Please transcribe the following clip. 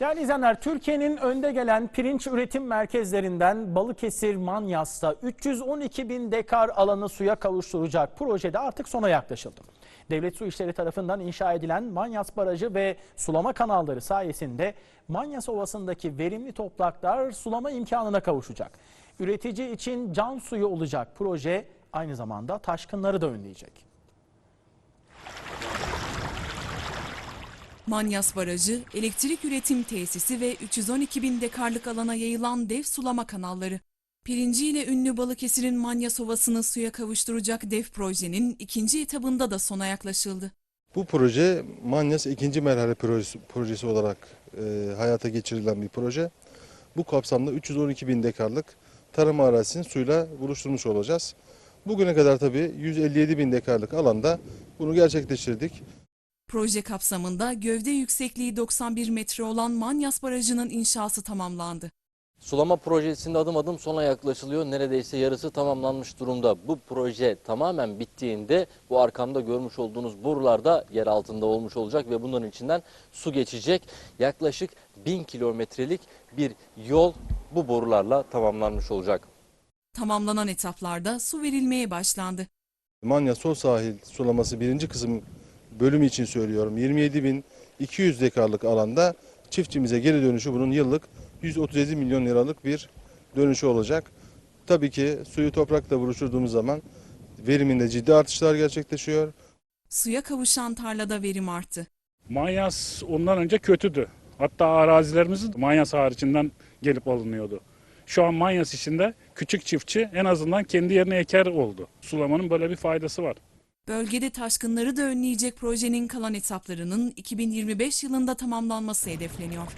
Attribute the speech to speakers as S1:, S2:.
S1: Değerli izleyenler, Türkiye'nin önde gelen pirinç üretim merkezlerinden Balıkesir Manyas'ta 312 bin dekar alanı suya kavuşturacak projede artık sona yaklaşıldı. Devlet Su İşleri tarafından inşa edilen Manyas Barajı ve sulama kanalları sayesinde Manyas Ovası'ndaki verimli topraklar sulama imkanına kavuşacak. Üretici için can suyu olacak proje aynı zamanda taşkınları da önleyecek.
S2: Manyas Barajı, elektrik üretim tesisi ve 312 bin dekarlık alana yayılan dev sulama kanalları. Pirinciyle ünlü Balıkesir'in Manyas Ovası'nı suya kavuşturacak dev projenin ikinci etabında da sona yaklaşıldı.
S3: Bu proje Manyas ikinci merhale projesi, projesi olarak e, hayata geçirilen bir proje. Bu kapsamda 312 bin dekarlık tarım arazisini suyla buluşturmuş olacağız. Bugüne kadar tabii 157 bin dekarlık alanda bunu gerçekleştirdik.
S2: Proje kapsamında gövde yüksekliği 91 metre olan Manyas Barajı'nın inşası tamamlandı.
S4: Sulama projesinde adım adım sona yaklaşılıyor. Neredeyse yarısı tamamlanmış durumda. Bu proje tamamen bittiğinde bu arkamda görmüş olduğunuz borularda yer altında olmuş olacak ve bunların içinden su geçecek. Yaklaşık 1000 kilometrelik bir yol bu borularla tamamlanmış olacak.
S2: Tamamlanan etaplarda su verilmeye başlandı.
S3: Manyas Sol Sahil sulaması birinci kısım bölümü için söylüyorum. 27.200 dekarlık alanda çiftçimize geri dönüşü bunun yıllık 137 milyon liralık bir dönüşü olacak. Tabii ki suyu toprakla buluşturduğumuz zaman veriminde ciddi artışlar gerçekleşiyor.
S2: Suya kavuşan tarlada verim arttı.
S5: Manyas ondan önce kötüdü. Hatta arazilerimiz Manyas haricinden gelip alınıyordu. Şu an Manyas içinde küçük çiftçi en azından kendi yerine eker oldu. Sulamanın böyle bir faydası var.
S2: Bölgede taşkınları da önleyecek projenin kalan etaplarının 2025 yılında tamamlanması hedefleniyor.